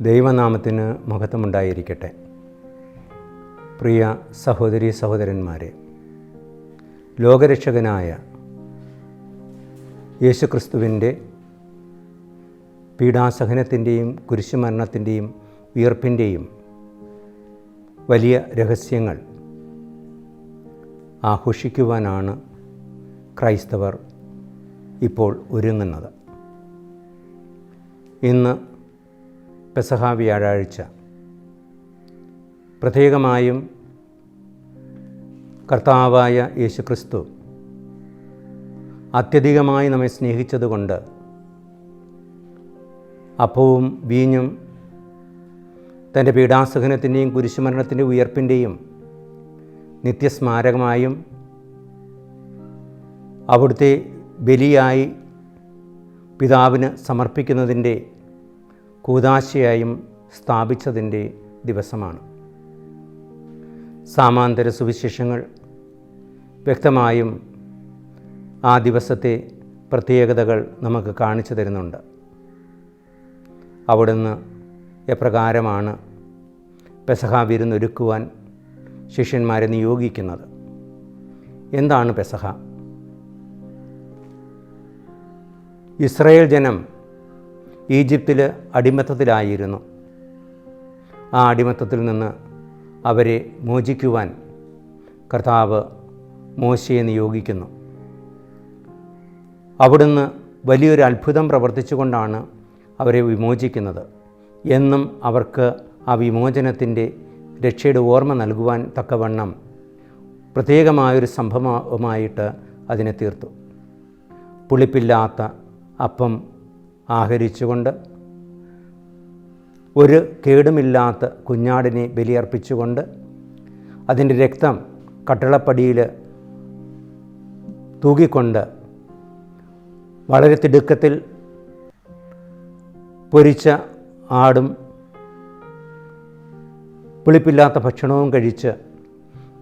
ദൈവനാമത്തിന് മഹത്വമുണ്ടായിരിക്കട്ടെ. പ്രിയ സഹോദരി സഹോദരന്മാരെ ലോകരക്ഷകനായ യേശുക്രിസ്തുവിന്റെ പീഡാസഹനത്തിന്റെയും കുരിശുമരണത്തിന്റെയും ഉയർപ്പിന്റെയും വലിയ രഹസ്യങ്ങൾ ആഘോഷിക്കുവാനാണ് ക്രൈസ്തവർ ഇപ്പോൾ ഒരുങ്ങുന്നത്. ഇന്ന് പെസഹ വ്യാഴാഴ്ച. പ്രത്യേകമായും കർത്താവായ യേശുക്രിസ്തു അത്യധികമായി നമ്മെ സ്നേഹിച്ചതുകൊണ്ട് അപ്പവും വീഞ്ഞും തന്റെ പീഡാസഹനത്തിന്റെയും കുരിശുമരണത്തിന്റെ ഉയർപ്പിന്റെയും നിത്യസ്മാരകമായും അവിടുത്തെ ബലിയായി പിതാവിന് സമർപ്പിക്കുന്നതിന്റെ കൂതാശയായും സ്ഥാപിച്ചതിന്റെ ദിവസമാണ്. സാമാന്തര സുവിശേഷങ്ങൾ വ്യക്തമായും ആ ദിവസത്തെ പ്രത്യേകതകൾ നമുക്ക് കാണിച്ചു തരുന്നുണ്ട്. അവിടുന്ന് എപ്രകാരമാണ് പെസഹ വിരുന്നൊരുക്കുവാൻ ശിഷ്യന്മാരെ നിയോഗിക്കുന്നത്? എന്താണ് പെസഹ? ഇസ്രയേൽ ജനം ഈജിപ്തിൽ അടിമത്തത്തിലായിരുന്നു. ആ അടിമത്തത്തിൽ നിന്ന് അവരെ മോചിക്കുവാൻ കർത്താവ് മോശയെ നിയോഗിക്കുന്നു. അവിടുന്ന് വലിയൊരു അത്ഭുതം പ്രവർത്തിച്ചുകൊണ്ടാണ് അവരെ വിമോചിക്കുന്നത്. എന്നും അവർക്ക് ആ വിമോചനത്തിന്റെ രക്ഷയുടെ ഓർമ്മ നൽകുവാൻ തക്കവണ്ണം പ്രത്യേകമായൊരു സംഭവമായിട്ട് അതിനെ തീർത്തു. പുളിപ്പില്ലാത്ത അപ്പം ആഹരിച്ചുകൊണ്ട് ഒരു കേടുമില്ലാത്ത കുഞ്ഞാടിനെ ബലിയർപ്പിച്ചുകൊണ്ട് അതിന്റെ രക്തം കട്ടിളപ്പടിയിൽ തൂകിക്കൊണ്ട് വളരെ തിടുക്കത്തിൽ പൊരിച്ച ആടും പുളിപ്പില്ലാത്ത ഭക്ഷണവും കഴിച്ച്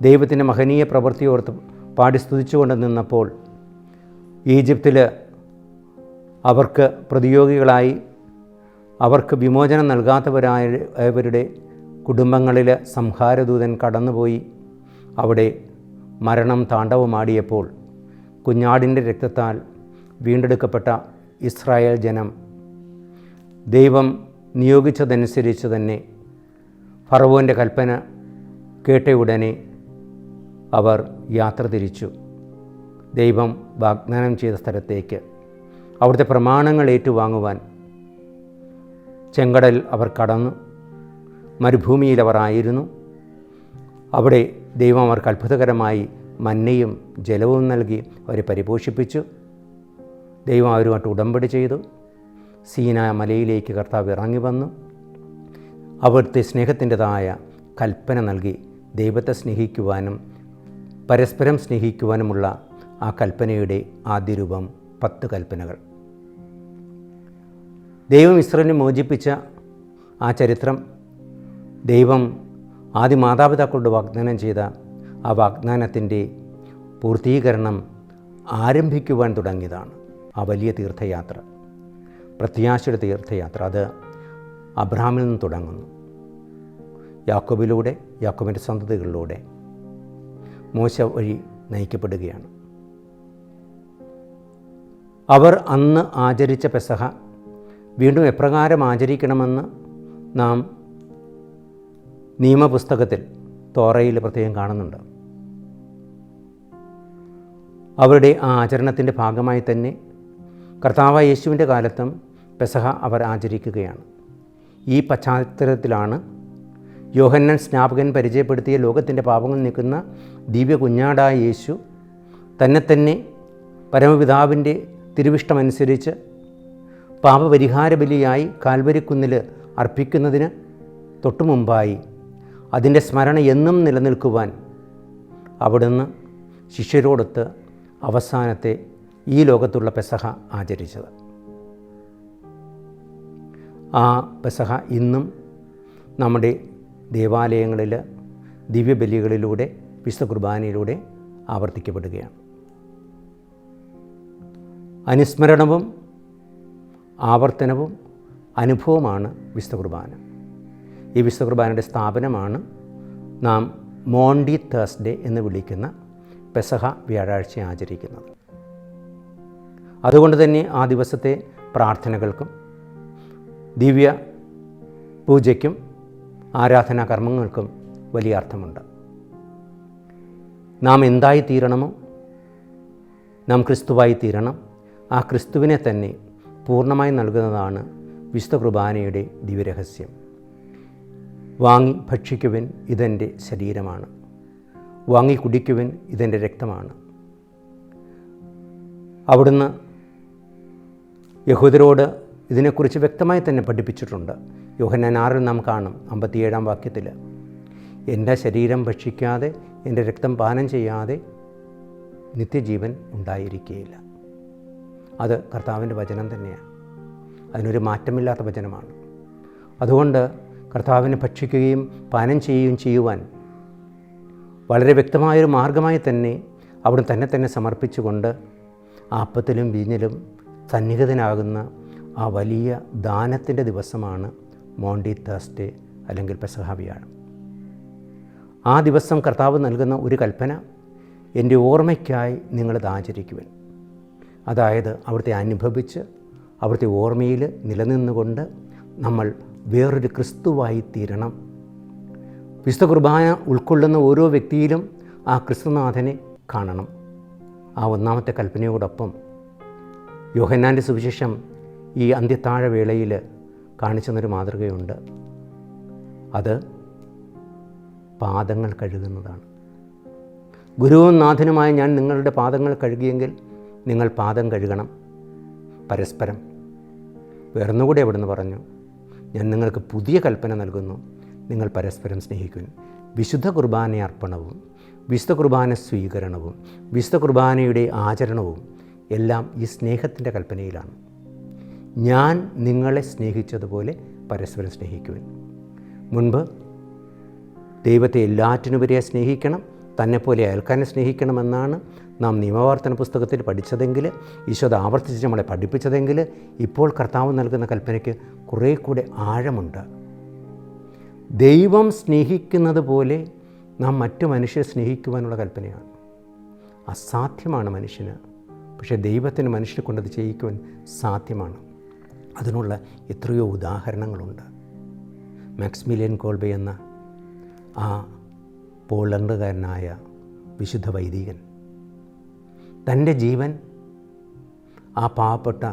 ദൈവത്തിന്റെ മഹനീയ പ്രവൃത്തിയോർത്ത് പാടി സ്തുതിച്ചുകൊണ്ട് നിന്നപ്പോൾ ഈജിപ്തിൽ അവർക്ക് പ്രതിയോഗികളായി അവർക്ക് വിമോചനം നൽകാത്തവരായവരുടെ കുടുംബങ്ങളിൽ സംഹാരദൂതൻ കടന്നുപോയി. അവിടെ മരണം താണ്ഡവമാടിയപ്പോൾ കുഞ്ഞാടിന്റെ രക്തത്താൽ വീണ്ടെടുക്കപ്പെട്ട ഇസ്രായേൽ ജനം ദൈവം നിയോഗിച്ചതനുസരിച്ച് തന്നെ ഫറവോന്റെ കൽപ്പന കേട്ടയുടനെ അവർ യാത്ര തിരിച്ചു. ദൈവം വാഗ്ദാനം ചെയ്ത സ്ഥലത്തേക്ക് അവിടുത്തെ പ്രമാണങ്ങൾ ഏറ്റുവാങ്ങുവാൻ ചെങ്കടൽ അവർ കടന്നു. മരുഭൂമിയിൽ അവർ ആയിരുന്നു. അവിടെ ദൈവം അവർക്ക് അത്ഭുതകരമായി മന്നയും ജലവും നൽകി അവരെ പരിപോഷിപ്പിച്ചു. ദൈവം അവരുമായിട്ട് ഉടമ്പടി ചെയ്തു. സീന മലയിലേക്ക് കർത്താവ് ഇറങ്ങി വന്നു. അവിടുത്തെ സ്നേഹത്തിന്റെതായ കൽപ്പന നൽകി ദൈവത്തെ സ്നേഹിക്കുവാനും പരസ്പരം സ്നേഹിക്കുവാനുമുള്ള ആ കൽപ്പനയുടെ ആദ്യ രൂപം പത്ത് കൽപ്പനകൾ. ദൈവം ഇസ്രേലിനെ മോചിപ്പിച്ച ആ ചരിത്രം ദൈവം ആദ്യ മാതാപിതാക്കളോട് വാഗ്ദാനം ചെയ്ത ആ വാഗ്ദാനത്തിന്റെ പൂർത്തീകരണം ആരംഭിക്കുവാൻ തുടങ്ങിയതാണ് ആ വലിയ തീർത്ഥയാത്ര പ്രത്യാശയുടെ തീർത്ഥയാത്ര. അത് അബ്രഹാമിൽ നിന്ന് തുടങ്ങുന്നു. യാക്കോബിലൂടെ യാക്കോബിന്റെ സന്തതികളിലൂടെ മോശ വഴി നയിക്കപ്പെടുകയാണ്. അവർ അന്ന് ആചരിച്ച പെസഹ വീണ്ടും എപ്രകാരം ആചരിക്കണമെന്ന് നാം നിയമപുസ്തകത്തിൽ തോറയിൽ പ്രത്യേകം കാണുന്നുണ്ട്. അവരുടെ ആ ആചരണത്തിന്റെ ഭാഗമായി തന്നെ കർത്താവ് യേശുവിന്റെ കാലത്തും പെസഹ അവർ ആചരിക്കുകയാണ്. ഈ പശ്ചാത്തലത്തിലാണ് യോഹന്നൻ സ്നാപകൻ പരിചയപ്പെടുത്തിയ ലോകത്തിന്റെ പാപങ്ങൾ നിൽക്കുന്ന ദിവ്യ കുഞ്ഞാടായ യേശു തന്നെ തന്നെ പരമപിതാവിന്റെ തിരുവിഷ്ടമനുസരിച്ച് പാപപരിഹാര ബലിയായി കാൽവരിക്കുന്നിൽ അർപ്പിക്കുന്നതിന് തൊട്ടുമുമ്പായി അതിന്റെ സ്മരണ എന്നും നിലനിൽക്കുവാൻ അവിടുന്ന് ശിഷ്യരോടൊത്ത് അവസാനത്തെ ഈ ലോകത്തുള്ള പെസഹ ആചരിച്ചത്. ആ പെസഹ ഇന്നും നമ്മുടെ ദേവാലയങ്ങളിൽ ദിവ്യബലികളിലൂടെ വിശുദ്ധ കുർബാനയിലൂടെ ആവർത്തിക്കപ്പെടുകയാണ്. അനുസ്മരണവും ആവർത്തനവും അനുഭവമാണ് വിശുദ്ധ കുർബാന ഈ വിശുദ്ധ കുർബാനയുടെ സ്ഥാപനമാണ് നാം മോണ്ടി തേഴ്സ്ഡേ എന്ന് വിളിക്കുന്ന പെസഹ വ്യാഴാഴ്ച ആചരിക്കുന്നത്. അതുകൊണ്ട് തന്നെ ആ ദിവസത്തെ പ്രാർത്ഥനകൾക്കും ദിവ്യ പൂജയ്ക്കും ആരാധനാ കർമ്മങ്ങൾക്കും വലിയ അർത്ഥമുണ്ട്. നാം എന്തായി തീരണമോ? നാം ക്രിസ്തുവായി തീരണം. ആ ക്രിസ്തുവിനെ തന്നെ പൂർണമായി നൽകുന്നതാണ് വിശുദ്ധ കുർബാനയുടെ ദിവ്യരഹസ്യം. വാങ്ങി ഭക്ഷിക്കുവൻ ഇതെന്റെ ശരീരമാണ്. വാങ്ങി കുടിക്കുവൻ ഇതെന്റെ രക്തമാണ്. അവിടുന്ന് യഹൂദരോട് ഇതിനെക്കുറിച്ച് വ്യക്തമായി തന്നെ പഠിപ്പിച്ചിട്ടുണ്ട്. യോഹന്നാൻ ആറിൽ നാം കാണും അമ്പത്തിയേഴാം വാക്യത്തിൽ എന്റെ ശരീരം ഭക്ഷിക്കാതെ എന്റെ രക്തം പാനം ചെയ്യാതെ നിത്യജീവൻ ഉണ്ടായിരിക്കുകയില്ല അത് കർത്താവിന്റെ വചനം തന്നെയാണ്. അതിനൊരു മാറ്റമില്ലാത്ത വചനമാണ്. അതുകൊണ്ട് കർത്താവിനെ ഭക്ഷിക്കുകയും പാനം ചെയ്യുകയും ചെയ്യുവാൻ വളരെ വ്യക്തമായൊരു മാർഗമായി തന്നെ അവിടെ തന്നെ തന്നെ സമർപ്പിച്ചുകൊണ്ട് ആപ്പത്തിലും വീഞ്ഞിലും സന്നിഹിതനാകുന്ന ആ വലിയ ദാനത്തിന്റെ ദിവസമാണ് മോണ്ടി തേഴ്സ്ഡേ അല്ലെങ്കിൽ പെസഹാബിയാണ് ആ ദിവസം കർത്താവ് നൽകുന്ന ഒരു കൽപ്പന എന്റെ ഓർമ്മയ്ക്കായി നിങ്ങളിത് ആചരിക്കുവൻ. അതായത് അവിടുത്തെ അനുഭവിച്ച് അവിടുത്തെ ഓർമ്മയിൽ നിലനിന്നുകൊണ്ട് നമ്മൾ വേറൊരു ക്രിസ്തുവായി തീരണം. വിശുദ്ധ കുർബാന ഉൾക്കൊള്ളുന്ന ഓരോ വ്യക്തിയിലും ആ ക്രിസ്തുനാഥനെ കാണണം. ആ ഒന്നാമത്തെ കൽപ്പനയോടൊപ്പം യോഹന്നാന്റെ സുവിശേഷം ഈ അന്ത്യത്താഴവേളയിൽ കാണിച്ചെന്നൊരു മാതൃകയുണ്ട്. അത് പാദങ്ങൾ കഴുകുന്നതാണ്. ഗുരുവും നാഥനുമായ ഞാൻ നിങ്ങളുടെ പാദങ്ങൾ കഴുകിയെങ്കിൽ നിങ്ങൾ പാദം കഴുകണം. പരസ്പരം. വേറൊന്നുകൂടി നിന്ന് പറഞ്ഞു ഞാൻ നിങ്ങൾക്ക് പുതിയ കൽപ്പന നൽകുന്നു. നിങ്ങൾ പരസ്പരം സ്നേഹിക്കുന്നു വിശുദ്ധ കുർബാന അർപ്പണവും വിശുദ്ധ കുർബാന സ്വീകരണവും വിശുദ്ധ കുർബാനയുടെ ആചരണവും എല്ലാം ഈ സ്നേഹത്തിന്റെ കൽപ്പനയിലാണ്. ഞാൻ നിങ്ങളെ സ്നേഹിച്ചതുപോലെ പരസ്പരം സ്നേഹിക്കുവാൻ. മുൻപ് ദൈവത്തെ എല്ലാറ്റിനുപരിയെ സ്നേഹിക്കണം തന്നെപ്പോലെ അയൽക്കാരനെ സ്നേഹിക്കണമെന്നാണ് നാം നിയമവർത്തന പുസ്തകത്തിൽ പഠിച്ചതെങ്കിൽ ഈശോ ആവർത്തിച്ച് നമ്മളെ പഠിപ്പിച്ചതെങ്കിൽ ഇപ്പോൾ കർത്താവ് നൽകുന്ന കൽപ്പനയ്ക്ക് കുറേ കൂടെ ആഴമുണ്ട്. ദൈവം സ്നേഹിക്കുന്നത് പോലെ നാം മറ്റു മനുഷ്യരെ സ്നേഹിക്കുവാനുള്ള കൽപ്പനയാണ്. അസാധ്യമാണ് മനുഷ്യന് പക്ഷേ ദൈവത്തിന് മനുഷ്യനെ കൊണ്ടത് ചെയ്യിക്കുവാൻ സാധ്യമാണ്. അതിനുള്ള എത്രയോ ഉദാഹരണങ്ങളുണ്ട്. മാക്സ്മിലിയൻ കോൾബെ എന്ന ആ പോളണ്ടുകാരനായ വിശുദ്ധ വൈദികൻ തന്റെ ജീവൻ ആ പാവപ്പെട്ട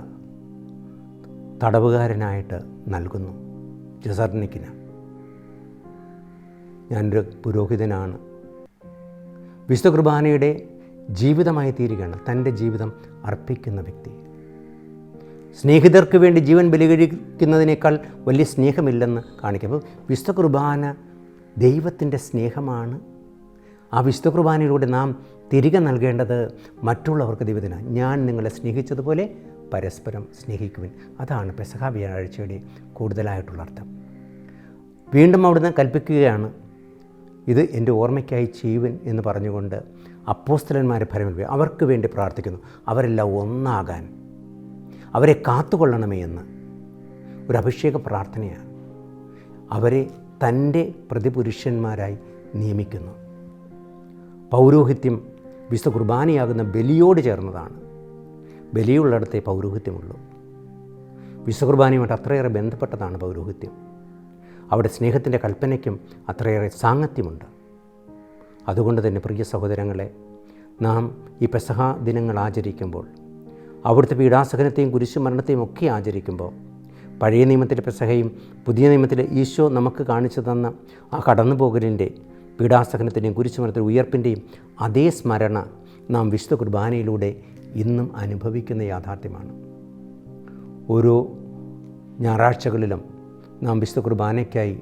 തടവുകാരനായിട്ട് നൽകുന്നു. ജസർണിക്കിന് ഞാനൊരു പുരോഹിതനാണ്. വിശുദ്ധ കുർബാനയുടെ ജീവിതമായി തീരുകയാണ്. തന്റെ ജീവിതം അർപ്പിക്കുന്ന വ്യക്തി. സ്നേഹിതർക്ക് വേണ്ടി ജീവൻ ബലികഴിക്കുന്നതിനേക്കാൾ വലിയ സ്നേഹമില്ലെന്ന് കാണിക്കും അപ്പോൾ വിശുദ്ധ കുർബാന ദൈവത്തിന്റെ സ്നേഹമാണ്. ആ വിശുദ്ധ കുർബാനയിലൂടെ നാം തിരികെ നൽകേണ്ടത് മറ്റുള്ളവർക്ക് ദൈവദിന ഞാൻ നിങ്ങളെ സ്നേഹിച്ചതുപോലെ പരസ്പരം സ്നേഹിക്കുവിൻ. അതാണ് പെസഹ വ്യാഴാഴ്ചയുടെ കൂടുതലായിട്ടുള്ള അർത്ഥം. വീണ്ടും അവിടുന്ന് കൽപ്പിക്കുകയാണ് ഇത് എന്റെ ഓർമ്മയ്ക്കായി ചെയ്യുവൻ എന്ന് പറഞ്ഞുകൊണ്ട് അപ്പോസ്തലന്മാരെ ഫലമില്ല അവർക്ക് വേണ്ടി പ്രാർത്ഥിക്കുന്നു. അവരെല്ലാം ഒന്നാകാൻ അവരെ കാത്തുകൊള്ളണമേ എന്ന്. ഒരു അഭിഷേക പ്രാർത്ഥനയാണ്. അവരെ തന്റെ പ്രതിപുരുഷന്മാരായി നിയമിക്കുന്നു. പൗരോഹിത്യം വിശുദ്ധ കുർബാനയാകുന്ന ബലിയോട് ചേർന്നതാണ്. ബലിയുള്ളിടത്തെ പൗരോഹിത്യമുള്ളൂ. വിശുദ്ധ കുർബാനയുമായിട്ട് അത്രയേറെ ബന്ധപ്പെട്ടതാണ് പൗരോഹിത്യം. അവിടെ സ്നേഹത്തിന്റെ കൽപ്പനയ്ക്കും അത്രയേറെ സാങ്ങത്യമുണ്ട്. അതുകൊണ്ട് തന്നെ പ്രിയ സഹോദരങ്ങളെ നാം ഈ പെസഹ ദിനങ്ങൾ ആചരിക്കുമ്പോൾ അവിടുത്തെ പീഡാസഹനത്തെയും കുരിശുമരണത്തെയും ഒക്കെ ആചരിക്കുമ്പോൾ പഴയ നിയമത്തിലെ പെസഹയും പുതിയ നിയമത്തിലെ ഈശോ നമുക്ക് കാണിച്ചു തന്ന ആ കടന്നുപോകലിന്റെ പീഡാസഹനത്തിന്റെയും കുരിശുമരണത്തിന്റെ ഉയർപ്പിന്റെയും അതേ സ്മരണ നാം വിശുദ്ധ കുർബാനയിലൂടെ ഇന്നും അനുഭവിക്കുന്ന യാഥാർത്ഥ്യമാണ്. ഓരോ ഞായറാഴ്ചകളിലും നാം വിശുദ്ധ കുർബാനയ്ക്കായി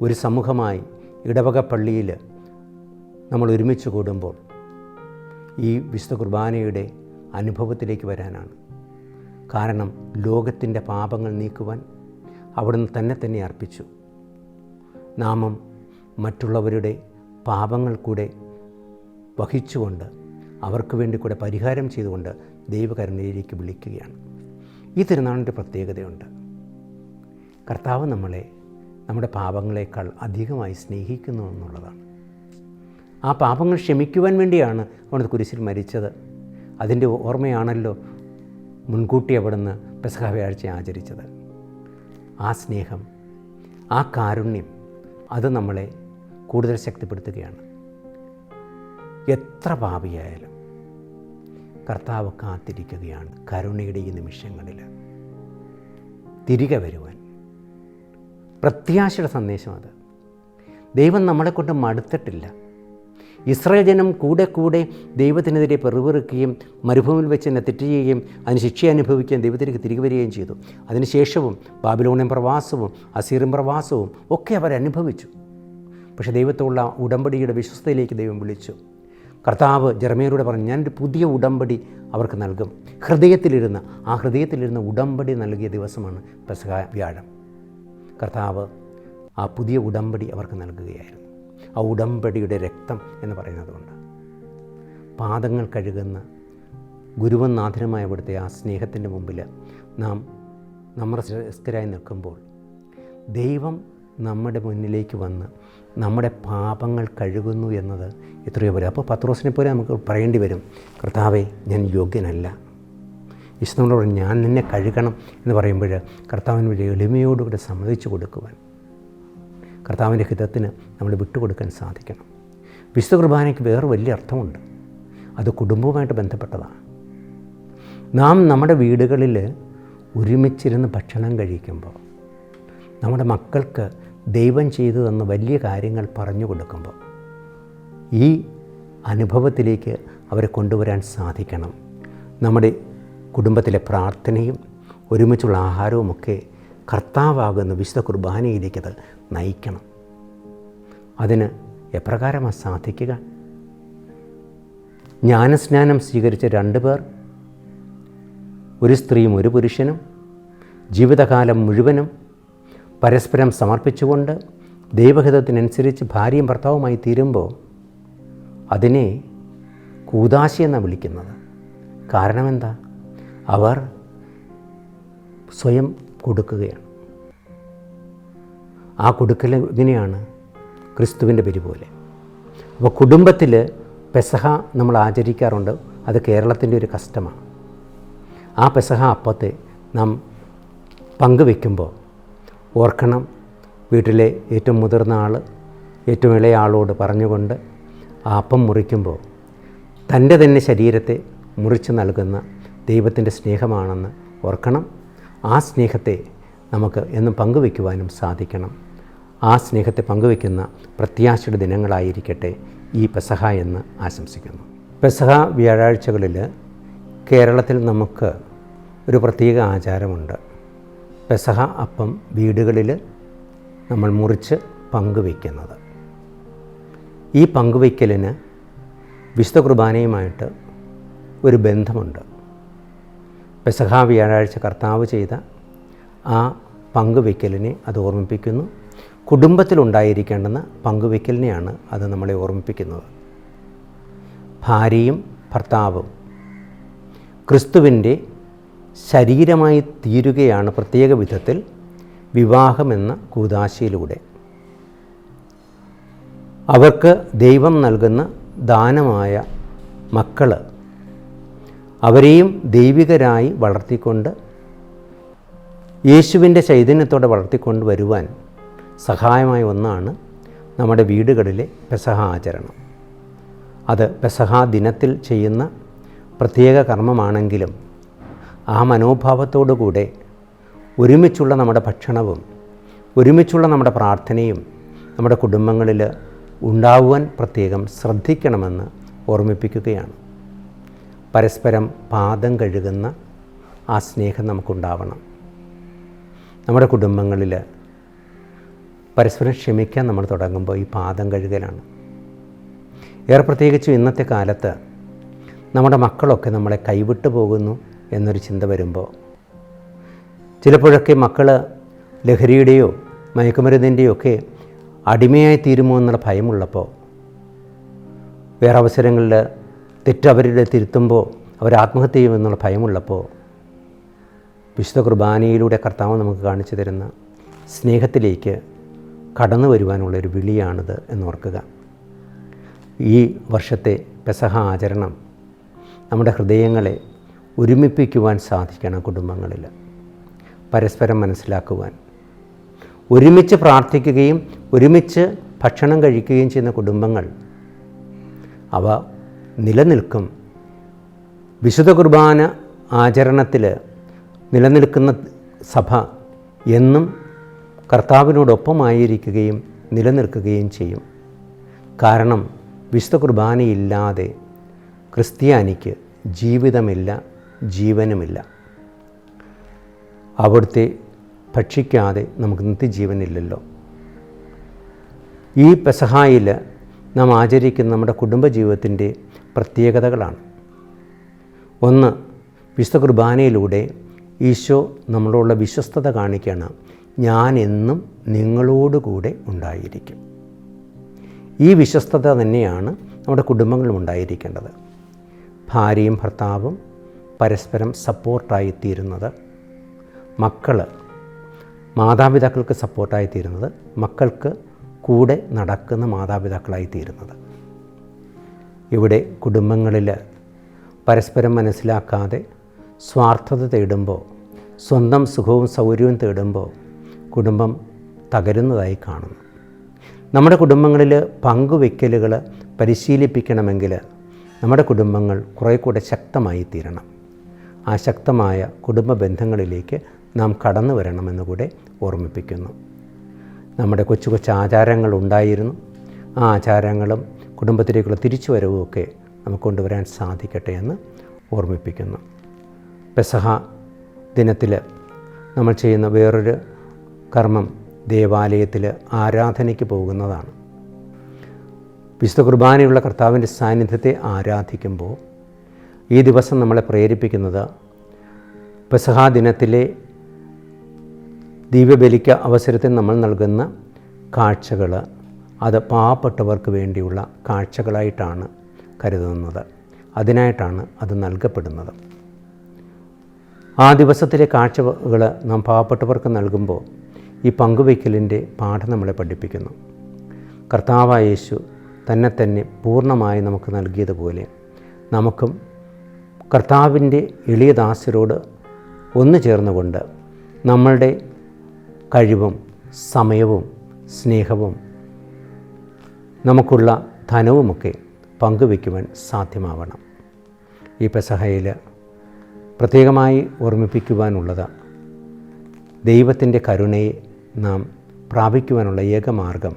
ഒരു സമൂഹമായി ഇടവക പള്ളിയിൽ നമ്മൾ ഒരുമിച്ച് കൂടുമ്പോൾ ഈ വിശുദ്ധ കുർബാനയുടെ അനുഭവത്തിലേക്ക് വരാനാണ്. കാരണം ലോകത്തിന്റെ പാപങ്ങൾ നീക്കുവാൻ അവിടുന്ന് തന്നെ തന്നെ അർപ്പിച്ചു. നാമം മറ്റുള്ളവരുടെ പാപങ്ങൾ കൂടെ വഹിച്ചുകൊണ്ട് അവർക്ക് വേണ്ടി കൂടെ പരിഹാരം ചെയ്തുകൊണ്ട് ദൈവകരുണയിലേക്ക് വിളിക്കുകയാണ്. ഈ തിരുനാളിന്റെ പ്രത്യേകതയുണ്ട്. കർത്താവ് നമ്മളെ നമ്മുടെ പാപങ്ങളെക്കാൾ അധികമായി സ്നേഹിക്കുന്നു എന്നുള്ളതാണ്. ആ പാപങ്ങൾ ക്ഷമിക്കുവാൻ വേണ്ടിയാണ് അവിടുന്ന് കുരിശിൽ മരിച്ചത്. അതിന്റെ ഓർമ്മയാണല്ലോ മുൻകൂട്ടി അവിടുന്ന് പെസഹ വ്യാഴ്ച ആചരിച്ചത്. ആ സ്നേഹം ആ കാരുണ്യം അത് നമ്മളെ കൂടുതൽ ശക്തിപ്പെടുത്തുകയാണ്. എത്ര പാപിയായാലും കർത്താവ് കാത്തിരിക്കുകയാണ് കരുണയുടെ ഈ നിമിഷങ്ങളിൽ. തിരികെ വരുവാൻ. പ്രത്യാശയുടെ സന്ദേശം അത്. ദൈവം നമ്മളെ കൊണ്ട് മടുത്തിട്ടില്ല. ഇസ്രായേൽ ജനം കൂടെ കൂടെ ദൈവത്തിനെതിരെ പെറുപെറുക്കുകയും മരുഭൂമിയിൽ വെച്ച് തന്നെ തെറ്റ് ചെയ്യുകയും അതിന് ശിക്ഷ അനുഭവിക്കുകയും ദൈവത്തിലേക്ക് തിരികെ വരികയും ചെയ്തു. അതിനുശേഷവും ബാബിലോണിയൻ പ്രവാസവും അസീറിയൻ പ്രവാസവും ഒക്കെ അവർ അനുഭവിച്ചു. പക്ഷേ ദൈവത്തോടുള്ള ഉടമ്പടിയുടെ വിശ്വസ്തയിലേക്ക് ദൈവം വിളിച്ചു. കർത്താവ് ജർമ്മയിലൂടെ പറഞ്ഞു ഞാനൊരു പുതിയ ഉടമ്പടി അവർക്ക് നൽകും. ഹൃദയത്തിലിരുന്ന് ആ ഹൃദയത്തിലിരുന്ന് ഉടമ്പടി നൽകിയ ദിവസമാണ് പെസഹ വ്യാഴം. കർത്താവ് ആ പുതിയ ഉടമ്പടി അവർക്ക് നൽകുകയായിരുന്നു. ആ ഉടമ്പടിയുടെ രക്തം എന്ന് പറയുന്നതുകൊണ്ട്. പാദങ്ങൾ കഴുകുന്ന ഗുരുവും നാഥനുമായ അവിടുത്തെ ആ സ്നേഹത്തിന്റെ മുമ്പിൽ നാം നമ്മുടെ ശ്രേഷ്ഠരായി നിൽക്കുമ്പോൾ ദൈവം നമ്മുടെ മുന്നിലേക്ക് വന്ന് നമ്മുടെ പാപങ്ങൾ കഴുകുന്നു എന്നത് എത്രയോ പോലെ അപ്പോൾ പത്രോസിനെ പോലെ നമുക്ക് പറയേണ്ടി വരും കർത്താവെ ഞാൻ യോഗ്യനല്ല. വിശുദ്ധങ്ങളോട് ഞാൻ നിന്നെ കഴുകണം എന്ന് പറയുമ്പോൾ കർത്താവിന് വലിയ എളിമയോടുകൂടെ സമ്മതിച്ചു കൊടുക്കുവാൻ കർത്താവിന്റെ ഹിതത്തിന് നമ്മൾ വിട്ടുകൊടുക്കാൻ സാധിക്കണം. വിശുദ്ധ കുർബാനയ്ക്ക് വേറെ വലിയ അർത്ഥമുണ്ട്. അത് കുടുംബവുമായിട്ട് ബന്ധപ്പെട്ടതാണ്. നാം നമ്മുടെ വീടുകളിൽ ഒരുമിച്ചിരുന്ന് ഭക്ഷണം കഴിക്കുമ്പോൾ നമ്മുടെ മക്കൾക്ക് ദൈവം ചെയ്തു തന്ന വലിയ കാര്യങ്ങൾ പറഞ്ഞു കൊടുക്കുമ്പോൾ ഈ അനുഭവത്തിലേക്ക് അവരെ കൊണ്ടുവരാൻ സാധിക്കണം. നമ്മുടെ കുടുംബത്തിലെ പ്രാർത്ഥനയും ഒരുമിച്ചുള്ള ആഹാരവുമൊക്കെ കർത്താവാകുന്ന വിശുദ്ധ കുർബാനയിലേക്ക് അത് നയിക്കണം. അതിന് എപ്രകാരമാണ് സാധിക്കുക? ജ്ഞാനസ്നാനം സ്വീകരിച്ച രണ്ട് പേർ ഒരു സ്ത്രീയും ഒരു പുരുഷനും ജീവിതകാലം മുഴുവനും പരസ്പരം സമർപ്പിച്ചുകൊണ്ട് ദൈവഹിതത്തിനനുസരിച്ച് ഭാര്യയും ഭർത്താവുമായി തീരുമ്പോൾ അതിനെ കൂതാശി എന്നാണ് വിളിക്കുന്നത്. കാരണം എന്താ അവർ സ്വയം കൊടുക്കുകയാണ്. ആ കൊടുക്കൽ ഇങ്ങനെയാണ് ക്രിസ്തുവിന്റെ പെരുപോലെ പോലെ അപ്പോൾ കുടുംബത്തിൽ പെസഹ നമ്മൾ ആചരിക്കാറുണ്ട്. അത് കേരളത്തിന്റെ ഒരു കസ്റ്റമാണ് ആ പെസഹ അപ്പത്തെ നാം പങ്കുവെക്കുമ്പോൾ ഓർക്കണം. വീട്ടിലെ ഏറ്റവും മുതിർന്ന ആൾ ഏറ്റവും ഇളയ ആളോട് പറഞ്ഞുകൊണ്ട് ആ അപ്പം മുറിക്കുമ്പോൾ തന്റെ തന്നെ ശരീരത്തെ മുറിച്ച് നൽകുന്ന ദൈവത്തിന്റെ സ്നേഹമാണെന്ന് ഓർക്കണം. ആ സ്നേഹത്തെ നമുക്ക് എന്നും പങ്കുവയ്ക്കുവാനും സാധിക്കണം. ആ സ്നേഹത്തെ പങ്കുവയ്ക്കുന്ന പ്രത്യാശയുടെ ദിനങ്ങളായിരിക്കട്ടെ ഈ പെസഹ എന്ന് ആശംസിക്കുന്നു. പെസഹ വ്യാഴാഴ്ചകളിൽ കേരളത്തിൽ നമുക്ക് ഒരു പ്രത്യേക ആചാരമുണ്ട്. പെസഹ അപ്പം വീടുകളിൽ നമ്മൾ മുറിച്ച് പങ്കുവയ്ക്കുന്നത്. ഈ പങ്കുവയ്ക്കലിന് വിശുദ്ധ കുർബാനയുമായിട്ട് ഒരു ബന്ധമുണ്ട്. പെസഹ വ്യാഴാഴ്ച കർത്താവ് ചെയ്ത ആ പങ്കുവയ്ക്കലിനെ അത് ഓർമ്മിപ്പിക്കുന്നു. കുടുംബത്തിലുണ്ടായിരിക്കേണ്ടെന്ന പങ്കുവയ്ക്കലിനെയാണ് അത് നമ്മളെ ഓർമ്മിപ്പിക്കുന്നത്. ഭാര്യയും ഭർത്താവും ക്രിസ്തുവിന്റെ ശരീരമായി തീരുകയാണ് പ്രത്യേക വിധത്തിൽ വിവാഹമെന്ന കൂതാശയിലൂടെ. അവർക്ക് ദൈവം നൽകുന്ന ദാനമായ മക്കൾ അവരെയും ദൈവികരായി വളർത്തിക്കൊണ്ട് യേശുവിന്റെ ചൈതന്യത്തോടെ വളർത്തിക്കൊണ്ട് വരുവാൻ സഹായമായ ഒന്നാണ് നമ്മുടെ വീടുകളിലെ പെസഹ ആചരണം. അത് പെസഹ ദിനത്തിൽ ചെയ്യുന്ന പ്രത്യേക കർമ്മമാണെങ്കിലും ആ മനോഭാവത്തോടുകൂടെ ഒരുമിച്ചുള്ള നമ്മുടെ ഭക്ഷണവും ഒരുമിച്ചുള്ള നമ്മുടെ പ്രാർത്ഥനയും നമ്മുടെ കുടുംബങ്ങളിൽ ഉണ്ടാവുവാൻ പ്രത്യേകം ശ്രദ്ധിക്കണമെന്ന് ഓർമ്മിപ്പിക്കുകയാണ്. പരസ്പരം പാദം കഴുകുന്ന ആ സ്നേഹം നമുക്കുണ്ടാവണം. നമ്മുടെ കുടുംബങ്ങളിൽ പരസ്പരം ക്ഷമിക്കാൻ നമ്മൾ തുടങ്ങുമ്പോൾ ഈ പാദം കഴുകലാണ്. ഏറെ പ്രത്യേകിച്ചും ഇന്നത്തെ കാലത്ത് നമ്മുടെ മക്കളൊക്കെ നമ്മളെ കൈവിട്ടു പോകുന്നു. എന്നൊരു ചിന്ത വരുമ്പോൾ ചിലപ്പോഴൊക്കെ മക്കൾ ലഹരിയുടെയോ മയക്കുമരുന്നിന്റെയോ ഒക്കെ അടിമയായി തീരുമോ എന്നുള്ള ഭയമുള്ളപ്പോൾ വേറെ അവസരങ്ങളിൽ തെറ്റവരുടെ തിരുത്തുമ്പോൾ അവർ ആത്മഹത്യ ചെയ്യുമെന്നുള്ള ഭയമുള്ളപ്പോൾ വിശുദ്ധ കുർബാനയിലൂടെ കർത്താവ് നമുക്ക് കാണിച്ചു തരുന്ന സ്നേഹത്തിലേക്ക് കടന്നു വരുവാനുള്ളൊരു വിളിയാണിത് എന്നോർക്കുക. ഈ വർഷത്തെ പെസഹ ആചരണം നമ്മുടെ ഹൃദയങ്ങളെ ഒരുമിപ്പിക്കുവാൻ സാധിക്കണം കുടുംബങ്ങളിൽ. പരസ്പരം മനസ്സിലാക്കുവാൻ. ഒരുമിച്ച് പ്രാർത്ഥിക്കുകയും ഒരുമിച്ച് ഭക്ഷണം കഴിക്കുകയും ചെയ്യുന്ന കുടുംബങ്ങൾ. അവ നിലനിൽക്കും. വിശുദ്ധ കുർബാന ആചരണത്തിൽ നിലനിൽക്കുന്ന സഭ എന്നും കർത്താവിനോടൊപ്പമായിരിക്കുകയും നിലനിൽക്കുകയും ചെയ്യും. കാരണം വിശുദ്ധ കുർബാനയില്ലാതെ ക്രിസ്ത്യാനിക്ക് ജീവിതമില്ല. ജീവനുമില്ല. അവിടുത്തെ ഭക്ഷിക്കാതെ നമുക്ക് നിത്യജീവനില്ലല്ലോ. ഈ പെസഹായിൽ നാം ആചരിക്കുന്ന നമ്മുടെ കുടുംബജീവിതത്തിന്റെ പ്രത്യേകതകളാണ്. ഒന്ന് വിശുദ്ധ കുർബാനയിലൂടെ ഈശോ നമ്മളോടുള്ള വിശ്വസ്തത കാണിക്കുകയാണ് ഞാൻ എന്നും നിങ്ങളോടുകൂടെ ഉണ്ടായിരിക്കും. ഈ വിശ്വസ്തത തന്നെയാണ് നമ്മുടെ കുടുംബങ്ങളും ഉണ്ടായിരിക്കേണ്ടത്. ഭാര്യയും ഭർത്താവും പരസ്പരം സപ്പോർട്ടായി തീരുന്നത് മക്കൾ മാതാപിതാക്കൾക്ക് സപ്പോർട്ടായി തീരുന്നത് മക്കൾക്ക് കൂടെ നടക്കുന്ന മാതാപിതാക്കളായി തീരുന്നത് ഇവിടെ കുടുംബങ്ങളിൽ പരസ്പരം മനസ്സിലാക്കാതെ സ്വാർത്ഥത തേടുമ്പോൾ സ്വന്തം സുഖവും സൗകര്യവും തേടുമ്പോൾ കുടുംബം തകരുന്നതായി കാണുന്നു. നമ്മുടെ കുടുംബങ്ങളിൽ പങ്കുവെക്കലുകൾ പരിശീലിപ്പിക്കണമെങ്കിൽ നമ്മുടെ കുടുംബങ്ങൾ കുറേ കൂടെ ശക്തമായി തീരണം ആ ശക്തമായ കുടുംബ ബന്ധങ്ങളിലേക്ക് നാം കടന്നു വരണമെന്ന് കൂടെ ഓർമ്മിപ്പിക്കുന്നു. നമ്മുടെ കൊച്ചു കൊച്ചു ആചാരങ്ങൾ ഉണ്ടായിരുന്നു. ആ ആചാരങ്ങളും കുടുംബത്തിലേക്കുള്ള തിരിച്ചുവരവുമൊക്കെ നമുക്ക് കൊണ്ടുവരാൻ സാധിക്കട്ടെ എന്ന് ഓർമ്മിപ്പിക്കുന്നു. പെസഹ ദിനത്തിൽ നമ്മൾ ചെയ്യുന്ന വേറൊരു കർമ്മം ദേവാലയത്തിൽ ആരാധനയ്ക്ക് പോകുന്നതാണ്. വിശുദ്ധ കുർബാനയുള്ള കർത്താവിന്റെ സാന്നിധ്യത്തെ ആരാധിക്കുമ്പോൾ ഈ ദിവസം നമ്മളെ പ്രേരിപ്പിക്കുന്നത് പെസഹാ ദിനത്തിലെ ദിവ്യബലിക്ക് അവസരത്തിൽ നമ്മൾ നൽകുന്ന കാഴ്ചകൾ അത് പാവപ്പെട്ടവർക്ക് വേണ്ടിയുള്ള കാഴ്ചകളായിട്ടാണ് കരുതുന്നത്. അതിനായിട്ടാണ് അത് നൽകപ്പെടുന്നത്. ആ ദിവസത്തിലെ കാഴ്ചകൾ നാം പാവപ്പെട്ടവർക്ക് നൽകുമ്പോൾ ഈ പങ്കുവയ്ക്കലിന്റെ പാഠം നമ്മളെ പഠിപ്പിക്കുന്നു. കർത്താവായ യേശു തന്നെ തന്നെ പൂർണമായി നമുക്ക് നൽകിയതുപോലെ നമുക്കും കർത്താവിന്റെ എളിയദാസരോട് ഒന്നു ചേർന്നുകൊണ്ട് നമ്മളുടെ കഴിവും സമയവും സ്നേഹവും നമുക്കുള്ള ധനവുമൊക്കെ പങ്കുവയ്ക്കുവാൻ സാധ്യമാവണം. ഈ പെസഹയിൽ പ്രത്യേകമായി ഓർമ്മിപ്പിക്കുവാനുള്ളത് ദൈവത്തിന്റെ കരുണയെ നാം പ്രാപിക്കുവാനുള്ള ഏക മാർഗം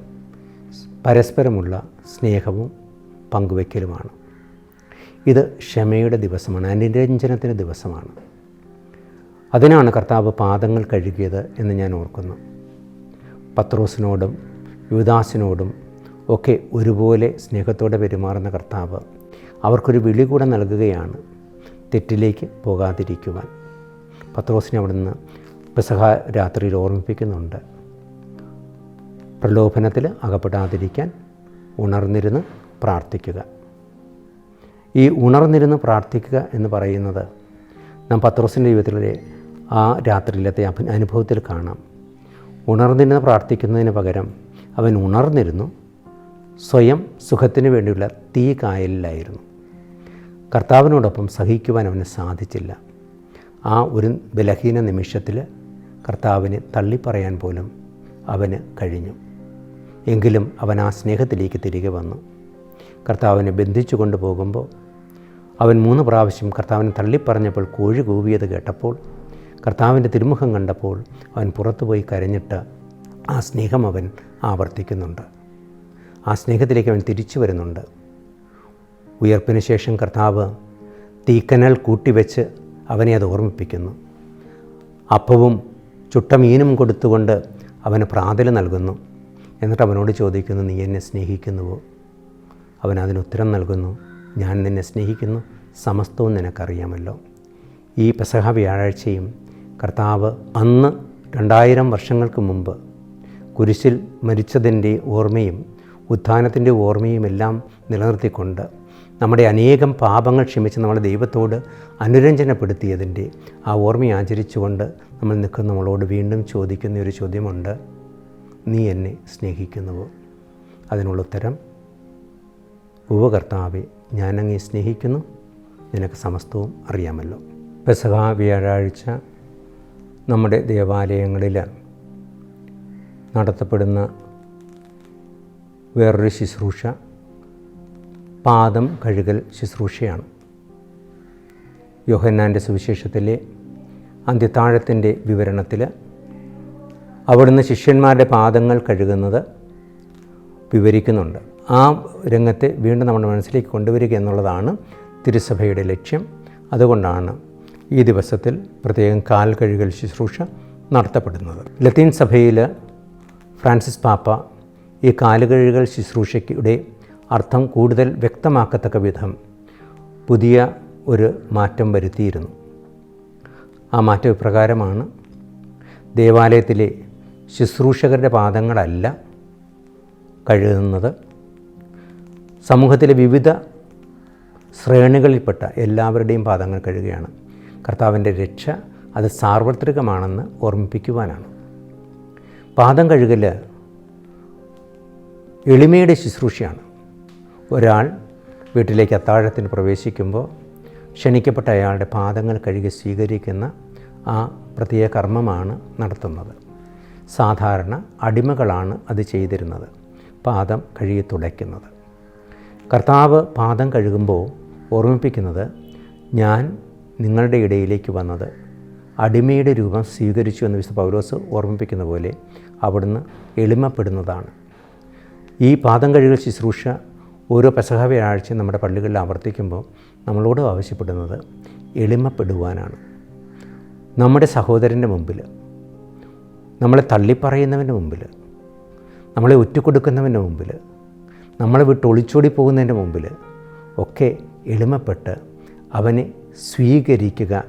പരസ്പരമുള്ള സ്നേഹവും പങ്കുവയ്ക്കലുമാണ്. ഇത് ക്ഷമയുടെ ദിവസമാണ് അനുരഞ്ജനത്തിന്റെ ദിവസമാണ്. അതിനാണ് കർത്താവ് പാദങ്ങൾ കഴുകിയത് എന്ന് ഞാൻ ഓർക്കുന്നു. പത്രോസിനോടും യുവദാസിനോടും ഒക്കെ ഒരുപോലെ സ്നേഹത്തോടെ പെരുമാറുന്ന കർത്താവ് അവർക്കൊരു വിളി കൂടെ നൽകുകയാണ് തെറ്റിലേക്ക് പോകാതിരിക്കുവാൻ. പത്രോസിനെ അവിടുന്ന് പെസഹ രാത്രിയിൽ ഓർമ്മിപ്പിക്കുന്നുണ്ട്. പ്രലോഭനത്തിൽ അകപ്പെടാതിരിക്കാൻ ഉണർന്നിരുന്ന് പ്രാർത്ഥിക്കുക. ഈ ഉണർന്നിരുന്ന് പ്രാർത്ഥിക്കുക എന്ന് പറയുന്നത് നാം പത്രോസിന്റെ ജീവിതത്തിലെ ആ രാത്രിയിലത്തെ അനുഭവത്തിൽ കാണാം. ഉണർന്നിരുന്ന് പ്രാർത്ഥിക്കുന്നതിന് പകരം അവൻ ഉണർന്നിരുന്നു. സ്വയം സുഖത്തിന് വേണ്ടിയുള്ള തീ കായലിലായിരുന്നു. കർത്താവിനോടൊപ്പം സഹിക്കുവാൻ അവന് സാധിച്ചില്ല. ആ ഒരു ബലഹീന നിമിഷത്തിൽ കർത്താവിനെ തള്ളിപ്പറയാൻ പോലും അവന് കഴിഞ്ഞു. എങ്കിലും അവൻ ആ സ്നേഹത്തിലേക്ക് തിരികെ വന്നു. കർത്താവിനെ ബന്ധിച്ചു കൊണ്ടുപോകുമ്പോൾ അവൻ മൂന്ന് പ്രാവശ്യം കർത്താവിനെ തള്ളിപ്പറഞ്ഞപ്പോൾ കോഴി കൂവിയത് കേട്ടപ്പോൾ കർത്താവിന്റെ തിരുമുഖം കണ്ടപ്പോൾ അവൻ പുറത്തുപോയി കരഞ്ഞിട്ട് ആ സ്നേഹം അവൻ ആവർത്തിക്കുന്നുണ്ട്. ആ സ്നേഹത്തിലേക്ക് അവൻ തിരിച്ചു വരുന്നുണ്ട്. ഉയർപ്പിന് ശേഷം കർത്താവ് തീക്കനൽ കൂട്ടിവെച്ച് അവനെ അത് ഓർമ്മിപ്പിക്കുന്നു. അപ്പവും ചുട്ട മീനും കൊടുത്തുകൊണ്ട് അവന് പ്രാതൽ നൽകുന്നു. എന്നിട്ട് അവനോട് ചോദിക്കുന്നു നീ എന്നെ സ്നേഹിക്കുന്നുവോ? അവൻ അതിന് ഉത്തരം നൽകുന്നു ഞാൻ നിന്നെ സ്നേഹിക്കുന്നു. സമസ്തവും നിനക്കറിയാമല്ലോ. ഈ പെസഹ വ്യാഴാഴ്ചയും കർത്താവ് അന്ന് രണ്ടായിരം വർഷങ്ങൾക്ക് മുമ്പ് കുരിശിൽ മരിച്ചതിന്റെ ഓർമ്മയും ഉത്ഥാനത്തിന്റെ ഓർമ്മയും എല്ലാം നിലനിർത്തിക്കൊണ്ട് നമ്മുടെ അനേകം പാപങ്ങൾ ക്ഷമിച്ച് നമ്മളെ ദൈവത്തോട് അനുരഞ്ജനപ്പെടുത്തിയതിന്റെ ആ ഓർമ്മ ആചരിച്ചുകൊണ്ട് നമ്മൾ നിൽക്കുന്ന നമ്മളോട് വീണ്ടും ചോദിക്കുന്ന ഒരു ചോദ്യമുണ്ട്. നീ എന്നെ സ്നേഹിക്കുന്നുവോ? അതിനുള്ള ഉത്തരം ഉപകർത്താവെ ഞാനങ്ങേ സ്നേഹിക്കുന്നു. നിനക്ക് സമസ്തവും അറിയാമല്ലോ. പെസഹ വ്യാഴാഴ്ച നമ്മുടെ ദേവാലയങ്ങളിൽ നടത്തപ്പെടുന്ന വേറൊരു ശുശ്രൂഷ പാദം കഴുകൽ ശുശ്രൂഷയാണ്. യോഹന്നാന്റെ സുവിശേഷത്തിലെ അന്ത്യത്താഴത്തിന്റെ വിവരണത്തിൽ അവിടുന്ന് ശിഷ്യന്മാരുടെ പാദങ്ങൾ കഴുകുന്നത് വിവരിക്കുന്നുണ്ട്. ആ രംഗത്തെ വീണ്ടും നമ്മുടെ മനസ്സിലേക്ക് കൊണ്ടുവരിക എന്നുള്ളതാണ് തിരുസഭയുടെ ലക്ഷ്യം. അതുകൊണ്ടാണ് ഈ ദിവസത്തിൽ പ്രത്യേകം കാൽ കഴുകൽ ശുശ്രൂഷ നടത്തപ്പെടുന്നത്. ലത്തീൻ സഭയിൽ ഫ്രാൻസിസ് പാപ്പ ഈ കാലുകഴുകൽ ശുശ്രൂഷയ്ക്കുടെ അർത്ഥം കൂടുതൽ വ്യക്തമാക്കത്തക്ക വിധം പുതിയ ഒരു മാറ്റം വരുത്തിയിരുന്നു. ആ മാറ്റം ഇപ്രകാരമാണ്. ദേവാലയത്തിലെ ശുശ്രൂഷകരുടെ പാദങ്ങളല്ല കഴുകുന്നത്. സമൂഹത്തിലെ വിവിധ ശ്രേണികളിൽപ്പെട്ട എല്ലാവരുടെയും പാദങ്ങൾ കഴുകുകയാണ്. കർത്താവിന്റെ രക്ഷ അത് സാർവത്രികമാണെന്ന് ഓർമ്മിപ്പിക്കുവാനാണ്. പാദം കഴുകൽ എളിമയുടെ ശുശ്രൂഷയാണ്. ഒരാൾ വീട്ടിലേക്ക് അത്താഴത്തിന് പ്രവേശിക്കുമ്പോൾ ക്ഷണിക്കപ്പെട്ട അയാളുടെ പാദങ്ങൾ കഴുകി സ്വീകരിക്കുന്ന ആ പ്രത്യേക കർമ്മമാണ് നടത്തുന്നത്. സാധാരണ അടിമകളാണ് അത് ചെയ്തിരുന്നത്. പാദം കഴുകി തുടയ്ക്കുന്നത്. കർത്താവ് പാദം കഴുകുമ്പോൾ ഓർമ്മിപ്പിക്കുന്നത് ഞാൻ നിങ്ങളുടെ ഇടയിലേക്ക് വന്നത് അടിമയുടെ രൂപം സ്വീകരിച്ചു എന്ന് വിശുദ്ധ പൗലോസ് ഓർമ്മിപ്പിക്കുന്ന പോലെ അവിടുന്ന് എളിമപ്പെടുന്നതാണ്. ഈ പാദം കഴുകൽ ശുശ്രൂഷ ഓരോ പെസഹ വ്യാഴാഴ്ച നമ്മുടെ പള്ളികളിൽ ആവർത്തിക്കുമ്പോൾ നമ്മളോട് ആവശ്യപ്പെടുന്നത് എളിമപ്പെടുവാനാണ്. നമ്മുടെ സഹോദരന്റെ മുമ്പിൽ നമ്മളെ തള്ളിപ്പറയുന്നവന്റെ മുമ്പിൽ നമ്മളെ ഒറ്റുകൊടുക്കുന്നവന്റെ മുമ്പിൽ നമ്മളെ വിട്ട് ഒളിച്ചോടി പോകുന്നതിന്റെ മുമ്പിൽ ഒക്കെ എളിമപ്പെട്ട് അവനെ സ്വീകരിക്കുക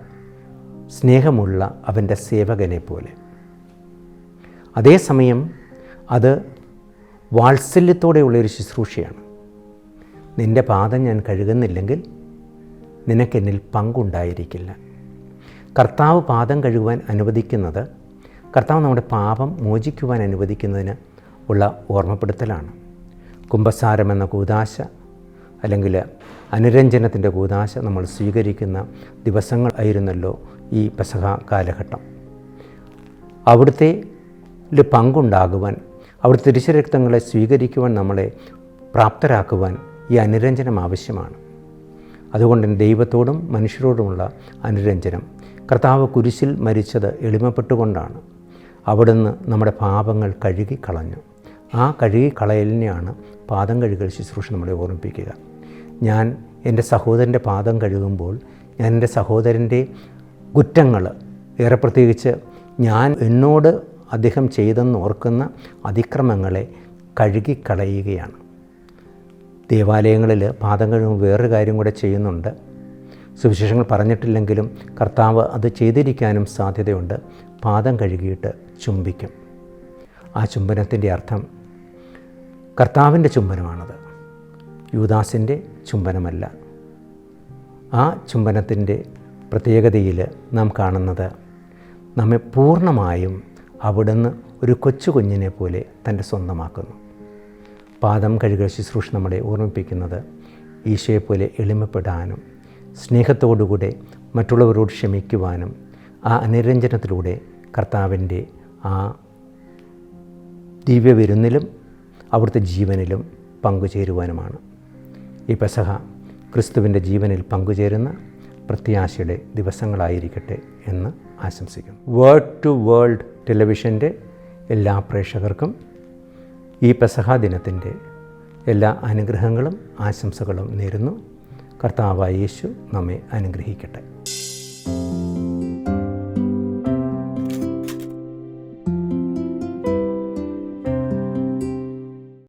സ്നേഹമുള്ള അവന്റെ സേവകനെ പോലെ. അതേസമയം അത് വാത്സല്യത്തോടെയുള്ളൊരു ശുശ്രൂഷയാണ്. നിന്റെ പാദം ഞാൻ കഴുകുന്നില്ലെങ്കിൽ നിനക്കെന്നിൽ പങ്കുണ്ടായിരിക്കില്ല. കർത്താവ് പാദം കഴുകുവാൻ അനുവദിക്കുന്നത് കർത്താവ് നമ്മുടെ പാപം മോചിക്കുവാൻ അനുവദിക്കുന്നതിന് ഉള്ള ഓർമ്മപ്പെടുത്തലാണ്. കുംഭസാരം എന്ന കൂതാശ അല്ലെങ്കിൽ അനുരഞ്ജനത്തിന്റെ കൂതാശ നമ്മൾ സ്വീകരിക്കുന്ന ദിവസങ്ങൾ ആയിരുന്നല്ലോ ഈ പെസഹ കാലഘട്ടം. അവിടുത്തെ പങ്കുണ്ടാകുവാൻ അവിടുത്തെ തിരിച്ചുരക്തങ്ങളെ സ്വീകരിക്കുവാൻ നമ്മളെ പ്രാപ്തരാക്കുവാൻ ഈ അനുരഞ്ജനം ആവശ്യമാണ്. അതുകൊണ്ട് ദൈവത്തോടും മനുഷ്യരോടുമുള്ള അനുരഞ്ജനം. കർത്താവ് കുരിശിൽ മരിച്ചത് എളിമപ്പെട്ടുകൊണ്ടാണ്. അവിടുന്ന് നമ്മുടെ പാപങ്ങൾ കഴുകി കളഞ്ഞു ആ കഴുകി കളയലിനെയാണ് പാദം കഴുകൽ ശുശ്രൂഷ നമ്മളെ ഓർമ്മിപ്പിക്കുക. ഞാൻ എന്റെ സഹോദരന്റെ പാദം കഴുകുമ്പോൾ ഞാൻ എന്റെ സഹോദരന്റെ കുറ്റങ്ങൾ ഏറെ പ്രത്യേകിച്ച് ഞാൻ എന്നോട് അദ്ദേഹം ചെയ്തെന്ന് ഓർക്കുന്ന അതിക്രമങ്ങളെ കഴുകിക്കളയുകയാണ്. ദേവാലയങ്ങളിൽ പാദം കഴുകുമ്പോൾ വേറൊരു കാര്യം കൂടെ ചെയ്യുന്നുണ്ട്. സുവിശേഷങ്ങൾ പറഞ്ഞിട്ടില്ലെങ്കിലും കർത്താവ് അത് ചെയ്തിരിക്കാനും സാധ്യതയുണ്ട്. പാദം കഴുകിയിട്ട് ചുംബിക്കും. ആ ചുംബനത്തിന്റെ അർത്ഥം കർത്താവിന്റെ ചുംബനമാണത്. യൂദാസിന്റെ ചുംബനമല്ല. ആ ചുംബനത്തിന്റെ പ്രത്യേകതയിൽ നാം കാണുന്നത് നമ്മെ പൂർണമായും അവിടുന്ന് ഒരു കൊച്ചു കുഞ്ഞിനെ പോലെ തന്റെ സ്വന്തമാക്കുന്നു. പാദം കഴുകൽ ശുശ്രൂഷ നമ്മളെ ഓർമ്മിപ്പിക്കുന്നത് ഈശോയെപ്പോലെ എളിമപ്പെടാനും സ്നേഹത്തോടുകൂടെ മറ്റുള്ളവരോട് ക്ഷമിക്കുവാനും ആ അനുരഞ്ജനത്തിലൂടെ കർത്താവിന്റെ ആ ദിവ്യ ദിവ്യവിരുന്നിലും അവിടുത്തെ ജീവനിലും പങ്കുചേരുവാനുമാണ്. ഈ പെസഹ ക്രിസ്തുവിന്റെ ജീവനിൽ പങ്കുചേരുന്ന പ്രത്യാശയുടെ ദിവസങ്ങളായിരിക്കട്ടെ എന്ന് ആശംസിക്കുന്നു. വേൾഡ് ടു വേൾഡ് ടെലിവിഷന്റെ എല്ലാ പ്രേക്ഷകർക്കും ഈ പെസഹ ദിനത്തിന്റെ എല്ലാ അനുഗ്രഹങ്ങളും ആശംസകളും നേരുന്നു. കർത്താവായ യേശു നമ്മെ അനുഗ്രഹിക്കട്ടെ.